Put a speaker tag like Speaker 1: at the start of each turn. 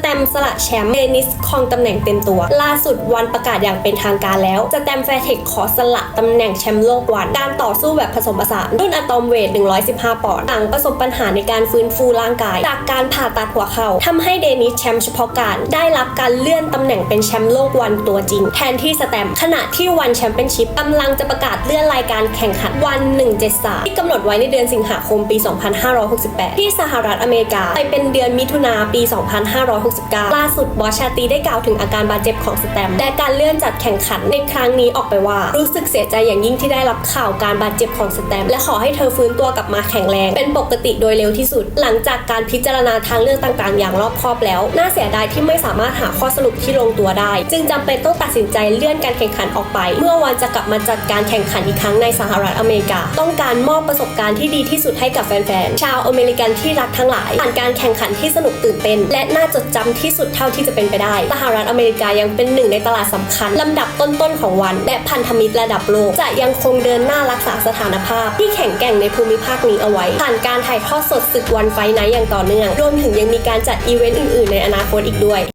Speaker 1: แตมสละแชมป์เดนิสครองตำแหน่งเต็มตัว ล่าสุดวันประกาศอย่างเป็นทางการแล้ว สแตมแฟร์เทคขอสละตำแหน่งแชมป์โลกวัน การต่อสู้แบบผสมผสานรุ่นอะตอมเวท 115 ปอนด์หลังประสบปัญหาในการฟื้นฟูร่างกาย จากการผ่าตัดหัวเข่าทำให้เดนิสแชมป์เฉพาะการ ได้รับการเลื่อนตำแหน่งเป็นแชมป์โลกวันตัวจริง แทนที่สแตมขณะที่วันแชมเปี้ยนชิพกำลังจะประกาศเลื่อนรายการแข่งขันวัน 173 ที่กำหนดไว้ในเดือนสิงหาคมปี 2568 ที่สหรัฐอเมริกาไปเป็นเดือนมิถุนาปี2569 ล่าสุดบอสชาตีได้กล่าวถึงอาการบาดเจ็บของสแตมและการเลื่อนจัดแข่งขันในครั้งนี้ออกไปว่า รู้สึกเสียใจอย่างยิ่งที่ได้รับข่าวการบาดเจ็บของสแตมและขอให้เธอฟื้นตัวกลับมาแข็งแรง เป็นปกติโดยเร็วที่สุด หลังจากการพิจารณาทางเลือกต่างๆ อย่างรอบคอบแล้ว น่าเสียดายที่ไม่สามารถหาข้อสรุปที่ลงตัวได้ จึงจำเป็นต้องตัดสินใจเลื่อนการแข่งขันออกไป เมื่อวันจะกลับมาจัดการแข่งขันอีกครั้งในสหรัฐอเมริกา ต้องการมอบประสบการณ์ที่ดีที่สุดให้กับแฟนๆชาวอเมริกันที่รักทั้งหลายผ่านการแข่งขันที่สนุกตื่นเต้นและน่าจดจำที่สุดเท่าที่จะเป็นไปได้ สหรัฐอเมริกายังเป็นหนึ่งในตลาดสำคัญลำดับต้นๆของวัน และพันธมิตรระดับโลก จะยังคงเดินหน้ารักษาสถานภาพ ที่แข็งแกร่งในภูมิภาคนี้เอาไว้ ผ่านการถ่ายทอดสดศึกวันไฟไนท์อย่างต่อเนื่อง รวมถึงยังมีการจัดอีเวนต์อื่นๆ ในอนาคตอีกด้วย